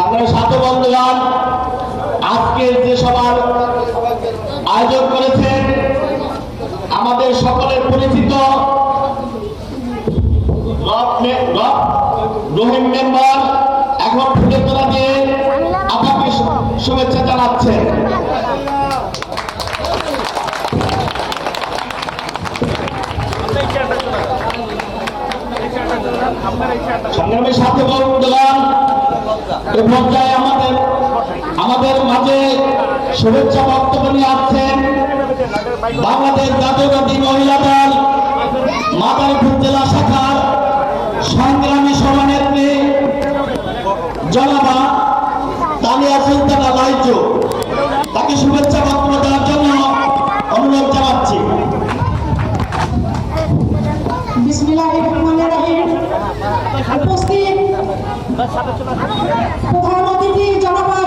সাধারণ ছাত্র আজকের যে সবার আয়োজন করেছেন আমাদের সকলের পরিচিত মেম্বার এখন সংগ্রামের সাথে বন্ধুরা এ পর্যায়ে আমাদের আমাদের মাঝে শুভেচ্ছা বক্তব্য নিয়ে আসছেন বাংলাদেশ জাতীয়বাদী মহিলা দল, মাদারীপুর জেলা শাখার সংগ্রামী সভানেত্রী জনাবা তালিয়া সুলতানা রাইজ তাকে শুভেচ্ছা বক্তব্য দেওয়ার জন্য অনুরোধ জানাচ্ছি। উপস্থিত প্রধান অতিথি জনগণ।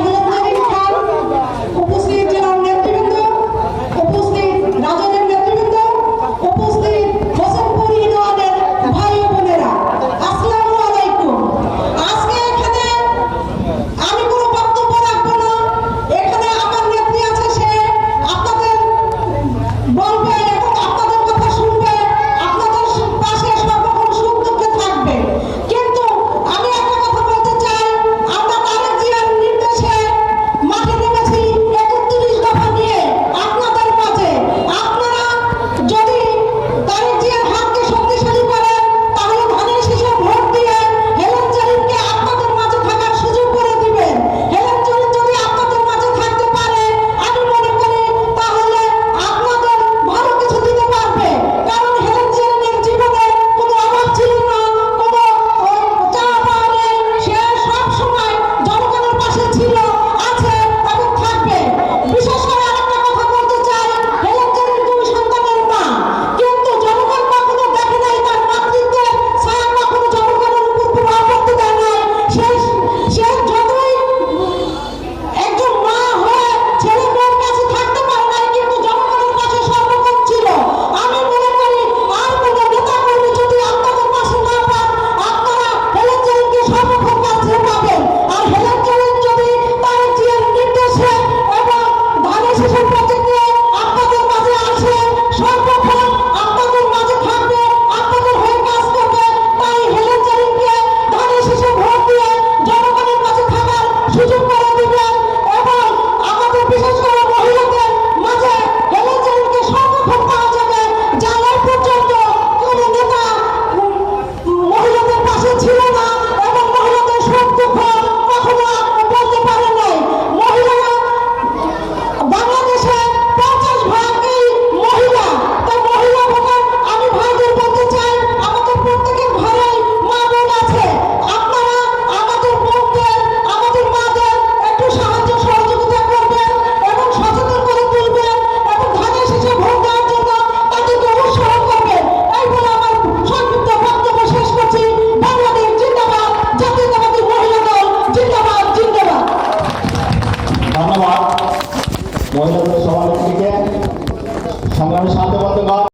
মহিলাদের সভাপতিকে সংগ্রামী সাধারণ